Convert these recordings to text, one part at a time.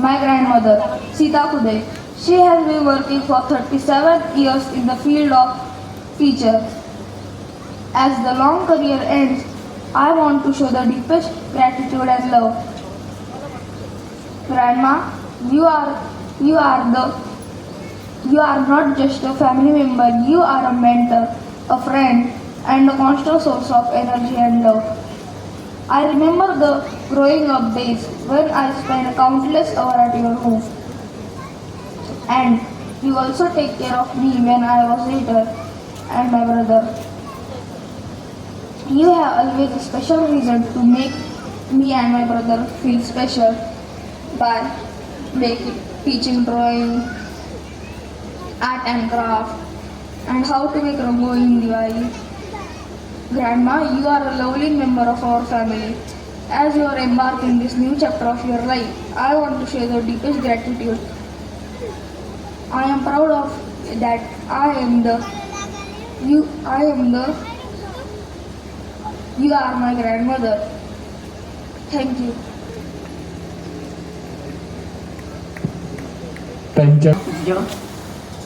my grandmother, Sita Kude. She has been working for 37 years in the field of teacher. As the long career ends, I want to show the deepest gratitude and love. Grandma, you are you are the you are not just a family member, you are a mentor, a friend, and a constant source of energy and love. I remember the growing up days when I spent countless hours at your home. And you also take care of me when I was little and my brother. You have always a special reason to make me and my brother feel special by making, teaching drawing, art and craft, and how to make rangoli in Diwali. Grandma, you are a lovely member of our family. As you are embarking this new chapter of your life, I want to share the deepest gratitude. I am proud of that I am the you I am the you are my grandmother. Thank you. त्यांच्या पूज्य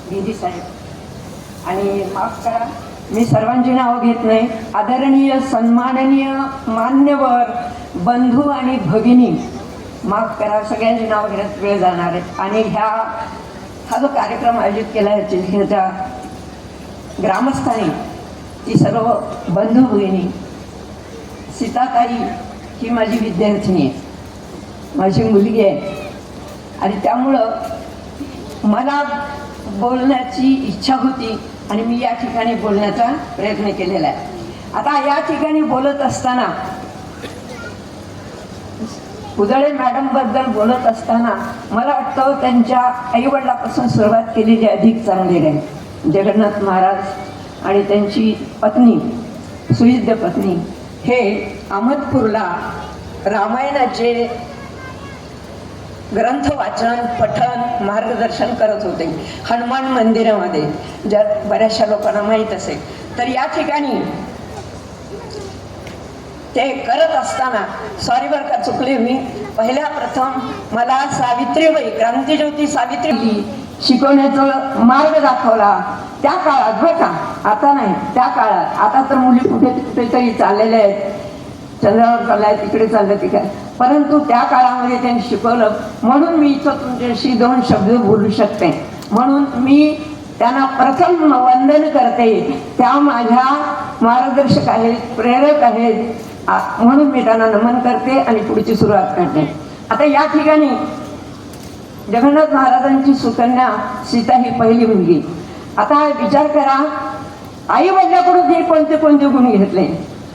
गिरी साहेब आणि माफ करा मी सर्वांची नावं घेत नाही. आदरणीय सन्माननीय मान्यवर बंधू आणि भगिनी माफ करा सगळ्यांची नावं घेण्यात वेळ जाणार आहे. आणि ह्या हा जो कार्यक्रम आयोजित केला आहे जिल्ह्याच्या ग्रामस्थानी ती सर्व बंधू भगिनी सीताताई ही माझी विद्यार्थिनी आहे माझी मुलगी आहे. आणि त्यामुळं मला बोलण्याची इच्छा होती आणि मी या ठिकाणी बोलण्याचा प्रयत्न केलेला आहे. आता या ठिकाणी बोलत असताना उदळे मॅडमबद्दल बोलत असताना मला वाटतं त्यांच्या आईवडिलापासून सुरुवात केलेली अधिक चांगली राहील. जगन्नाथ महाराज आणि त्यांची पत्नी सुयुद्ध पत्नी हे अहमदपूरला रामायणाचे ग्रंथ वाचन पठन मार्गदर्शन करत होते. हनुमान मंदिरामध्ये ज्या बऱ्याचशा लोकांना माहीत असेल. तर या ठिकाणी ते करत असताना सॉरी बरं का चुकले मी. पहिल्या प्रथम मला सावित्रीबाई क्रांतीज्योती सावित्री शिकवण्याचा मार्ग दाखवला. त्या काळात बरं का आता नाही त्या काळात. आता तर मुली कुठे कुठेतरी चाललेल्या आहेत. चंद्रावर चाललाय तिकडे चाललं तिकडे परंतु त्या काळामध्ये त्यांनी शिकवलं म्हणून मी इथं तुमच्याशी दोन शब्द बोलू शकते. म्हणून मी त्यांना प्रथम वंदन करते. त्या माझ्या मार्गदर्शक आहेत प्रेरक आहेत. म्हणून मी त्यांना नमन करते आणि पुढची सुरुवात करते. आता या ठिकाणी जगन्नाथ महाराजांची सुकन्या सीता ही पहिली मुलगी. आता विचार करा आई वडिलाकडून हे कोणते कोणते गुण घेतले?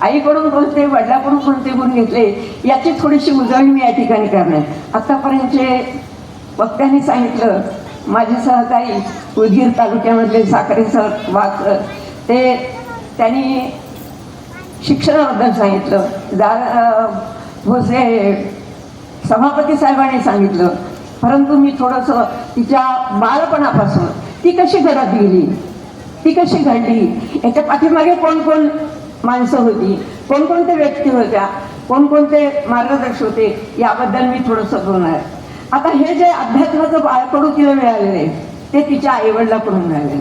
आईकडून कोणते वडिलाकडून कोणते गुण घेतले याची थोडीशी उजळणी मी या ठिकाणी करणार. आतापर्यंतचे वक्त्यांनी सांगितलं माझे सहकारी उदगीर तालुक्यामधले साखरे सर वाक ते त्यांनी शिक्षणाबद्दल सांगितलं. जा भोसे भोसले सभापती साहेबांनी सांगितलं. परंतु मी थोडंसं तिच्या बालपणापासून ती कशी घरात गेली? ती कशी घडली? याच्या पाठीमागे कोण कोण माणसं होती. कोणकोणत्या व्यक्ती होत्या? कोणकोणते मार्गदर्शक होते? याबद्दल मी थोडंसं बोलणार आता हे जे अध्यात्माचं बाळकडू तिला मिळालेले ते तिच्या आईवडिलाकडून मिळाले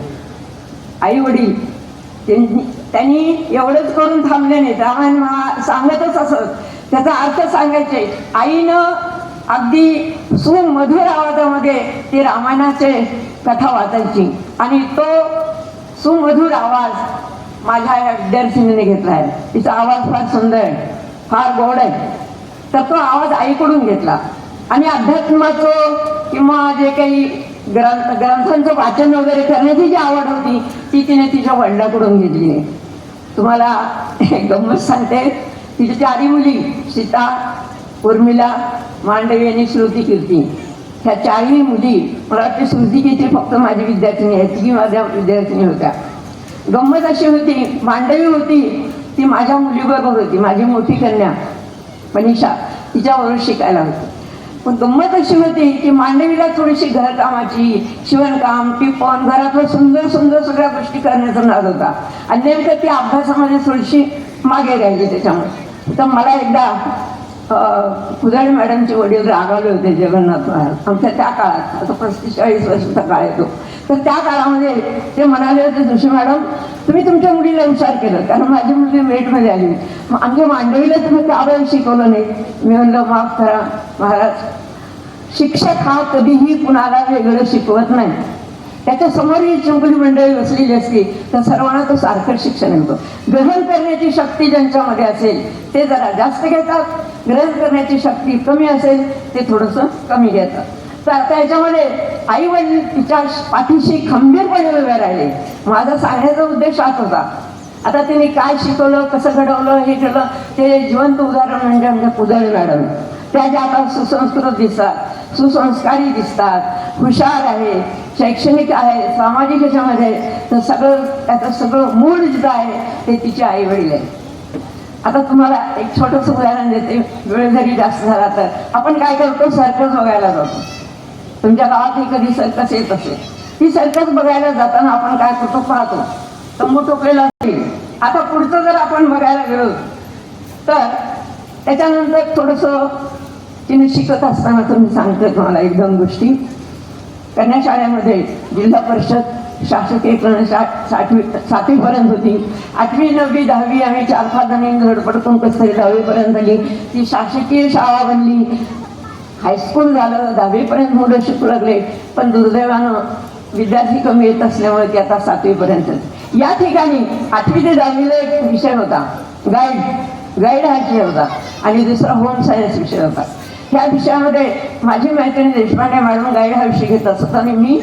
आई वडील त्यांनी एवढंच करून थांबले नाहीत रामायण महा सांगतच असत. त्याचा अर्थ सांगायचे आईनं अगदी सुमधुर आवाजामध्ये ती रामायणाचे कथा वाचायची आणि तो सुमधुर आवाज माझ्या या विद्यार्थिनीने घेतला आहे तिचा आवाज फार सुंदर आहे फार गोड आहे. तर तो आवाज आईकडून घेतला. आणि अध्यात्माचं किंवा जे काही ग्रंथ ग्रंथांचं वाचन वगैरे करण्याची जी आवड होती ती तिने तिच्या वडिलाकडून घेतली आहे. तुम्हाला एक गंमत सांगते. तिच्या चारी मुली सीता उर्मिला मांडवी आणि श्रुती कीर्ती ह्या चारही मुली मला वाटते श्रुती कीर्ती फक्त माझी विद्यार्थिनी आहे ती माझ्या विद्यार्थिनी होत्या. गंमत अशी होती मांडवी होती ती माझ्या मुलीबरोबर होती माझी मोठी कन्या मनीषा तिच्याबरोबर शिकायला होती. पण गंमत अशी होती की मांडवीला थोडीशी घरकामाची शिवणकाम टिपण घरातलं सुंदर सुंदर सगळ्या गोष्टी करण्याचा नाद होता. आणि नेमकं ती अभ्यासामध्ये थोडीशी मागे राहिली त्याच्यामुळे. तर मला एकदा कुदाळे मॅडमचे वडील रागावले होते जगन्नाथ महाराज आमच्या त्या काळात आता पस्तीस चाळीस वर्षाचा काळ येतो. तर त्या काळामध्ये ते म्हणाले होते जोशी मॅडम तुम्ही तुमच्या मुलीला हुशार केलं कारण माझी मुलगी वेटमध्ये आली. मग आमच्या मांडवीला तुम्ही का शिकवलं नाही. मी म्हणलं माफ करा महाराज. शिक्षक हा कधीही कुणाला वेगळं शिकवत नाही. त्याच्यासमोर ही चौकली मंडळी बसलेली असली तर सर्वांना तो सारखं शिक्षण येतं ग्रहण करण्याची शक्ती ज्यांच्यामध्ये असेल ते जरा जास्त घेतात ग्रहण करण्याची शक्ती कमी असेल ते थोडंसं कमी घेतात. तर आता याच्यामध्ये आई वडील तिच्या पाठीशी खंबीरपणे उभे राहिले. माझा सांगण्याचा उद्देश हाच होता. आता तिने काय शिकवलं कसं घडवलं हे केलं ते जिवंत उदाहरण म्हणजे आमच्या पुजारी मॅडम. त्या ज्या आता सुसंस्कृत दिसतात सुसंस्कारी दिसतात हुशार आहे शैक्षणिक आहे सामाजिक ह्याच्यामध्ये तर सगळं त्याचं सगळं मूळ जिथं आहे ते तिचे आई वडील आहे आता तुम्हाला एक छोटंसं उदाहरण देते. वेळ जरी जास्त झाला तर. आपण काय करतो? सर्कस बघायला जातो. तुमच्या गावातही कधी सर्कस येत असेल? ती सर्कस बघायला जाताना आपण काय करतो? पाहतो. तर टोकलेला असेल आता पुढचं जर आपण बघायला गेलो तर त्याच्यानंतर थोडंसं तिने शिकत असताना तुम्ही सांगते तुम्हाला एक दोन गोष्टी. कन्या शाळेमध्ये जिल्हा परिषद शासकीय सातवी सातवीपर्यंत होती. आठवी नववी दहावी आम्ही चार पाच जणी धडपडकून कसं तरी दहावीपर्यंत झाली ती शासकीय शाळा बनली. हायस्कूल झालं दहावीपर्यंत मुलं शिकू लागले. पण दुर्दैवानं विद्यार्थी कमी येत असल्यामुळे ती आता सातवीपर्यंत या ठिकाणी आठवी ते दहावीला एक विषय होता. गाईड गाईड हा विषय होता. आणि दुसरा होम सायन्स विषय होता. ह्या विषयामध्ये माझी मैत्रीण देशपांडे मॅडम गाईड हा विषय घेत असत आणि मी